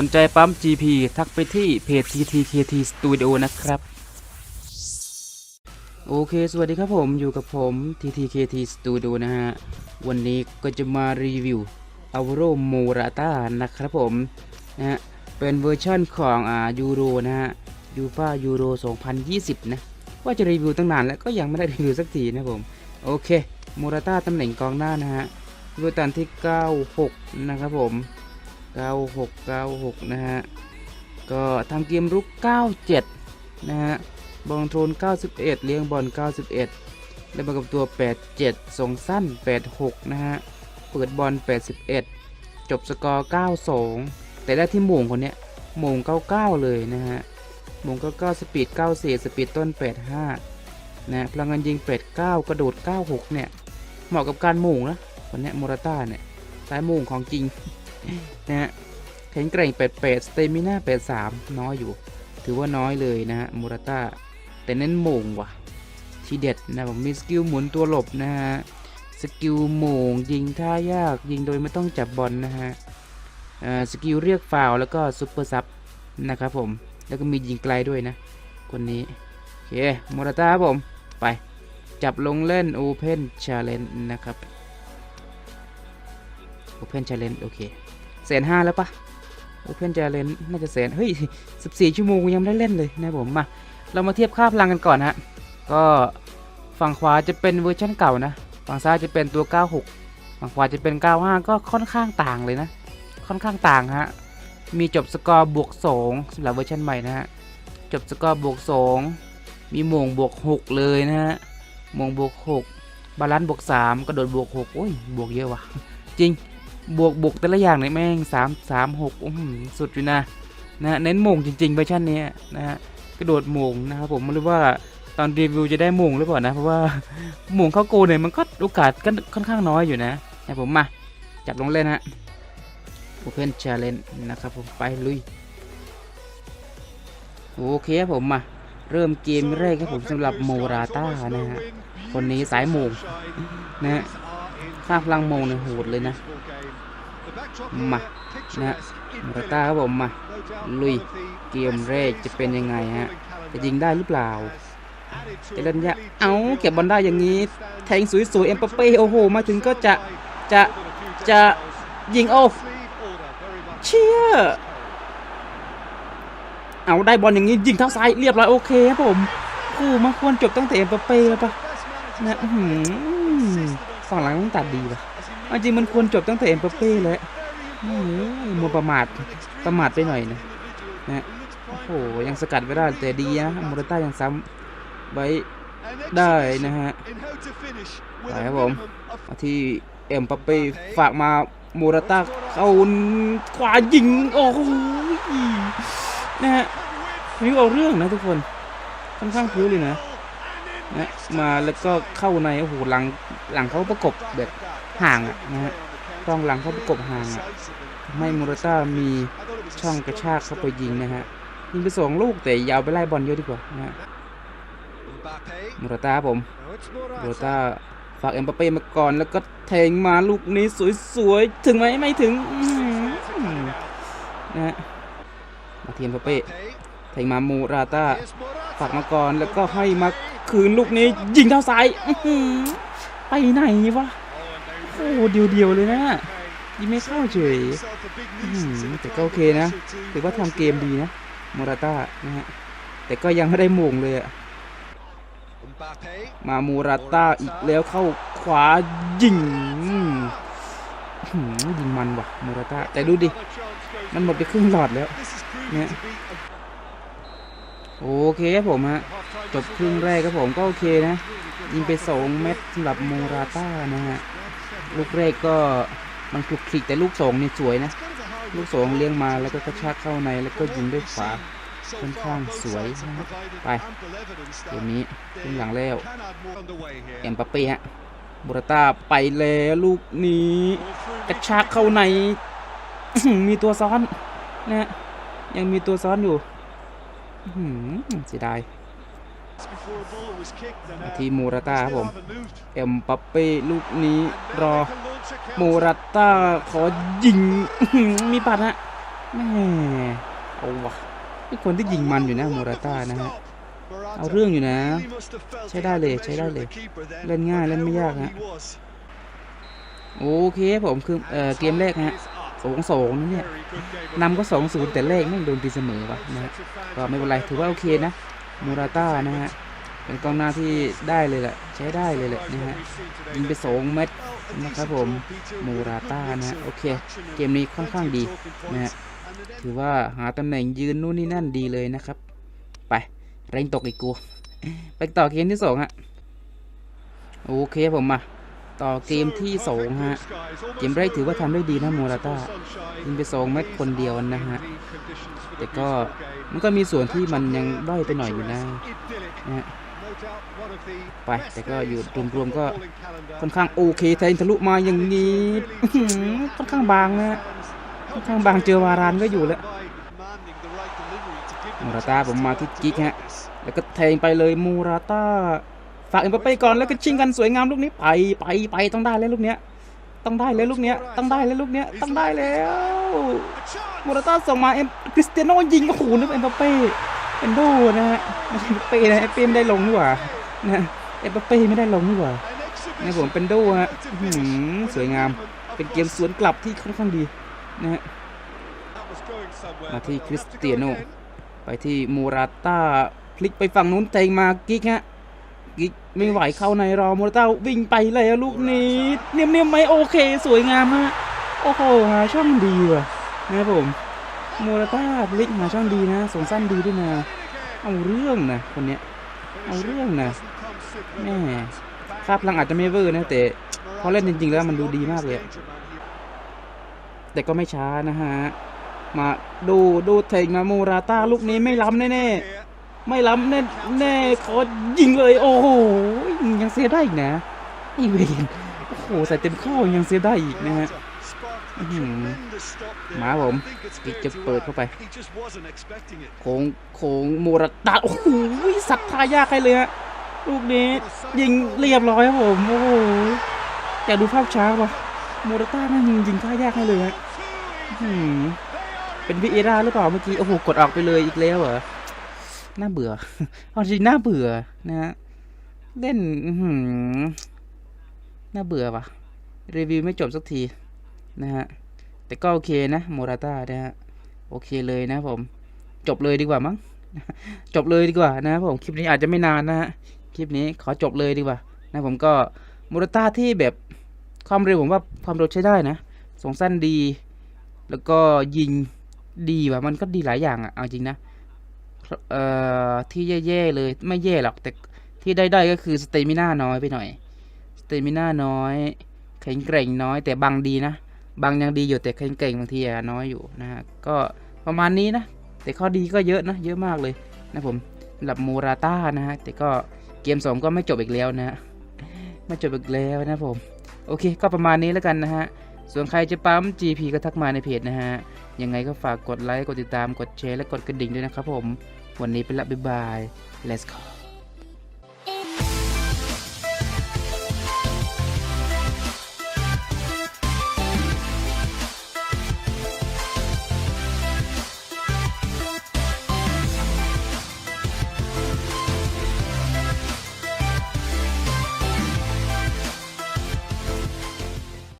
สนใจปั๊ม GP ทักไปที่เพจ TTKT Studio นะครับ โอเค สวัสดีครับผมอยู่กับผม TTKT Studio นะฮะ วันนี้ก็จะมารีวิว a v r o Morata นะครับผมนะฮะ เป็นเวอร์ชั่นของอ่ายูโรนะฮะยูฟายูโร 2020 นะ ว่าจะรีวิวตั้งนานแล้วก็ยังไม่ได้รีวิวสักทีนะผม โอเคโมราต้าตำแหน่งกองหน้านะฮะเวอร์ตันที่ 96 นะครับผม 96 96 นะฮะ ก็ทำเกมรุก 97 นะฮะ บอลโทน 91 เลี้ยงบอล 91 ได้มากับตัว 87 ส่งสั้น 86 นะฮะ เปิดบอล 81 จบสกอร์ 92 แต่ได้ที่หม่งคนเนี้ยหม่ง99 เลยนะฮะหม่ง99 สปีด 94 สปีดต้น 85 นะพลังงานยิง 89 กระโดด 96 เนี่ย เหมาะกับการหม่งนะคนเนี้ยโมราต้าเนี่ยสายหม่งของจริง นะฮะแข็งแกร่ง 88สเตมิน่า83 น้อยอยู่ ถือว่าน้อยเลยนะฮะมูราต้าแต่เน้นโมงว่ะ ทีเด็ดนะผมมีสกิลหมุนตัวหลบนะฮะ สกิลโมงยิงท่ายากยิงโดยไม่ต้องจับบอลนะฮะสกิลเรียกฟาวแล้วก็ซุปเปอร์ซับนะครับผม แล้วก็มียิงไกลด้วยนะ คนนี้ โอเคมูราต้าครับผม ไปจับลงเล่น Open Challenge นะครับ Open Challenge โอเค แสนห้าแล้วปะ Open Challenge น่าจะแสนเฮ้ย14ชั่วโมงยังไม่ได้เล่นเลยนะผมมาเรามาเทียบค่าพลังกันก่อนฮะก็ฝั่งขวาจะเป็นเวอร์ชันเก่านะ ฝั่งซ้ายจะเป็นตัว 96 ฝั่งขวาจะเป็น 95 ก็ค่อนข้างต่างเลยนะ ค่อนข้างต่างฮะ มีจบสกอร์บวก2สำหรับเวอร์ชันใหม่นะฮะ จบสกอร์บวก2มีมงบวก 6 เลยนะฮะมงบวก 6 บาลานซ์บวก 3 กระโดดบวก 6 โอ้ย บวกเยอะว่ะ จริง บวกบวกแต่ละอย่างเนี่ยแม่ง3 3 6อื้อหือสุดอยู่นะนะฮะเน้นโมงจริงๆเวอร์ชันนี้นะฮะกระโดดโมงนะครับผมไม่รู้ว่าตอนรีวิวจะได้โมงหรือเปล่านะเพราะว่าโมงเข้าโกเนี่ยมันก็โอกาสก็ค่อนข้างน้อยอยู่นะนะผมมาจับลงเล่นฮะ Open Challenge นะครับผมไปลุยโอเคครับผมมาเริ่มเกมแรกครับผมสำหรับโมราต้านะฮะคนนี้สายโมงนะฮะ ค่าพลังโมงเนี่ยโหดเลยนะ มานะฮะมาต้าครับผมมา ลุยเกมแรกจะเป็นยังไงฮะ จะยิงได้หรือเปล่าจะเล่นยะเอาเก็บบอลได้อย่างนี้ แทงสวยๆเอ็มปเป้โอ้โห มาถึงก็จะจะจะยิงโอ้เชี่ยเอาได้บอลอย่างนี้ยิงเท้าซ้ายเรียบร้อยโอเคครับผม คู่มาควรจบตั้งแต่เอ็มปเป้แล้วปะนะอื้อหือ ฝั่งหลังต้องตัดดีป่ะจริงมันควรจบตั้งแต่เอ็มปเป้แล้วโอ้โหมัวประมาทประมาทไปหน่อยนะนะโอ้โหยังสกัดไม่ได้แต่ดีนะมูราต้ายังซ้ำไว้ได้นะฮะไปครับผมที่เอ็มปเป้ฝากมามูราต้าเข้าขวายิงโอ้โหนะฮะพิ้วเอาเรื่องนะทุกคนค่อนข้างพิ้วเลยนะ นะมาแล้วก็เข้าในโอ้โหหลังหลังเขาประกบแบบห่างอะนะฮะกองหลังเขาประกบห่างอะทำให้มูราต้ามีช่องกระชากเข้าไปยิงนะฮะยิงไปสองลูกแต่ยาวไปไล่บอลเยอะดีกว่านะฮะมูราต้าผมมูราต้าฝากเอ็มบัปเป้มาก่อนแล้วก็แทงมาลูกนี้สวยๆถึงไหมไม่ถึงนะฮะมาเทียมบัปเป้แทงมามูราต้าฝากมาก่อนแล้วก็ให้มา คืนลูกนี้ยิงเท้าซ้ายไปไหนวะโอ้เดียวเดียวๆเลยนะยิงไม่เข้าเฉยแต่ก็โอเคนะถือว่าทำเกมดีนะมราต้านะฮะแต่ก็ยังไม่ได้โมงเลยอะมามูราต้าอีกแล้วเข้าขวายิงยิงมันว่ะมูราต้าแต่ดูดิ มันหมดไปครึ่งหลอดแล้วเนี่ยโอเคผมฮะ จบครึ่งแรกครับผมก็โอเคนะ ยิงไปสองเม็ดสำหรับโมราต้านะฮะ ลูกแรกก็มันคลุกคลิกแต่ลูกสองนี่สวยนะ ลูกสองเลี้ยงมาแล้วก็กระชากเข้าในแล้วก็ยิงด้วยขวาค่อนข้างสวยนะไปเกมนี้ครึ่งหลังแล้วเอ็มปัปเป้ฮะโมราต้าไปแล้วลูกนี้กระชากเข้าใน มีตัวซ้อนนะฮะยังมีตัวซ้อนอยู่หือเสียดาย มาที่มูราต้าครับผม เอ็มปัปเป้ลูกนี้รอมูราต้าขอยิง มีปัดฮะแม่เอาวะนี่คนที่ยิงมันอยู่นะโมราต้านะฮะเอาเรื่องอยู่นะ ใช้ได้เลยใช้ได้เลย เล่นง่ายเล่นไม่ยากฮะโอเคผมคือเออเกมแรกฮะสองสองนะเนี่ยนำก็สองศูนย์แต่แรกไม่โดนตีเสมอวะนะฮะก็ไม่เป็นไรถือว่าโอเคนะ มูราต้านะฮะเป็นกองหน้าที่ได้เลยแหละใช้ได้เลยแหละนะฮะยิงไปสองเม็ดนะครับผมมูราต้านะฮะโอเค เกมนี้ค่อนข้างดีนะฮะถือว่าหาตำแหน่งยืนนู่นนี่นั่นดีเลยนะครับ ไปเร่งตกอีกกู ไปต่อเกมที่สองฮะโอเคผมมา ต่อเกมที่สองฮะ เกมแรกถือว่าทำได้ดีนะโมราต้ายิงไปสองเม็ดคนเดียวนะฮะ แต่ก็มันก็มีส่วนที่มันยังด้อยไปหน่อยอยู่นะนะ ไป แต่ก็อยู่รวมๆก็ค่อนข้างโอเคแทงทะลุมาอย่างนี้ค่อนข้างบางนะฮะค่อนข้างบางเจอวารานก็อยู่แล้วมูราต้าผมมาที่กิ๊กฮะ แล้วก็แทงไปเลยมูราต้า ฝากเอ็มบัปเป้ก่อนแล้วก็ชิงกันสวยงามลูกนี้ไปไปไปต้องได้แล้วลูกเนี้ยต้องได้แล้วลูกเนี้ยต้องได้แล้วลูกเนี้ยต้องได้แล้วมูราต้าส่งมาเอ็มคริสเตียโนยิงโอ้โหนึกเอ็มบัปเป้เอ็นโดนะฮะเอ็มบัปเป้นะเอ็มเป้ไม่ได้ลงนี่หว่านะเอ็มบัปเป้ไม่ได้ลงนี่หว่านะผมเป็นโดฮะอื้อหือสวยงามเป็นเกมสวนกลับที่ค่อนข้างดีนะฮะมาที่คริสเตียโนไปที่มูราต้าพลิกไปฝั่งนู้นเตงมากิกฮะ กิ๊กไม่ไหวเข้าในรอมูราต้าวิ่งไปแล้วลูกนี้เนียมเนียมๆไหมโอเค สวยงามฮะโอ้โหหาช่องดีว่ะนะครับผมมูราต้าพลิกหาช่องดีนะส่งสั้นดีด้วยนะเอาเรื่องนะคนเนี้ยเอาเรื่องนะแม่ภาพลังอาจจะไม่เวอร์นะแต่พอเล่นจริง ๆ แล้วมันดูดีมากเลย แต่ก็ไม่ช้านะฮะ มาดูดูเทงมามูราต้าลูกนี้ไม่ล้ำแน่ๆ ไม่ล้ำแน่แน่ขอยิงเลย โอ้โหยังเสียได้อีกนะอีเวนโอ้โหใส่เต็มข้อยังเสียได้อีกนะฮะหมาผมกิจะเปิดเข้าไปโค้งโค้งมูรต้าโอ้โหสักทายากให้เลยฮะลูกนี้ยิงเรียบร้อยครับผมโอ้โหอยากดูภาพช้าว่ะมูรต้านั่นยิงยิงท่ายากให้เลยฮะเป็นวีเอราหรือเปล่าเมื่อกี้โอ้โหกดออกไปเลยอีกแล้วเหรอ น่าเบื่อเอาจริงน่าเบื่อนะฮะเล่นหือน่าเบื่อว่ะรีวิวไม่จบสักทีนะฮะแต่ก็โอเคนะโมราต้านะฮะโอเคเลยนะผมจบเลยดีกว่ามั้งจบเลยดีกว่านะผมคลิปนี้อาจจะไม่นานนะฮะคลิปนี้ขอจบเลยดีกว่านะผมก็โมราต้าที่แบบความเร็วผมว่าความเร็วใช้ได้นะส่งสั้นดี แล้วก็ยิงดีว่ะมันก็ดีหลายอย่างอะเอาจริงนะ เอ่อที่แย่ๆเลยไม่แย่หรอกแต่ที่ได้ๆก็คือสเตมิน่าน้อยไปหน่อยสเตมิน่าน้อยแข็งแกร่งน้อย แต่บางดีนะบางยังดีอยู่แต่แข็งแกร่งบางทีอะน้อยอยู่นะฮะก็ประมาณนี้นะ แต่ข้อดีก็เยอะนะเยอะมากเลยนะผมสำหรับมูราต้านะฮะแต่ก็เกมสองก็ไม่จบอีกแล้วนะไม่จบอีกแล้วนะผมโอเคก็ประมาณนี้แล้วกันนะฮะ ส่วนใครจะปั๊ม GP ก็ทักมาในเพจนะฮะ ยังไงก็ฝากกดไลค์ กดติดตาม กดแชร์ และกดกระดิ่งด้วยนะครับผม วันนี้ไปละบ๊ายบาย let's go